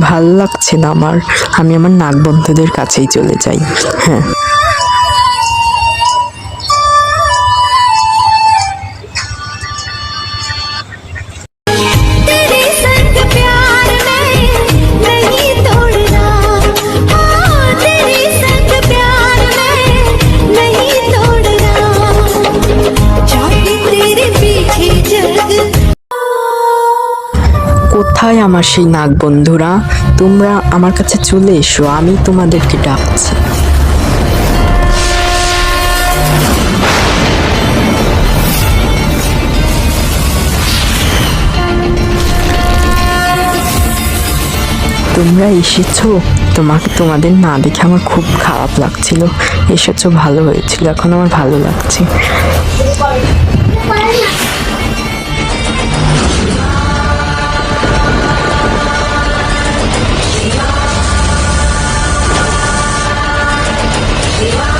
ভালো লাগছে না আমার। আমি আমার নাক বন্ধুদের কাছেই চলে যাই। হ্যাঁ। কোথায় আমার সেই নাক বন্ধুরা? তোমরা আমার কাছে চলে এসো, আমি তোমাদেরকে ডাকছি। তোমরা এসেছ? তোমাকে তোমাদের না দেখে আমার খুব খারাপ লাগছিল। এসেছ, ভালো হয়েছিল, এখন আমার ভালো লাগছে। Yeah.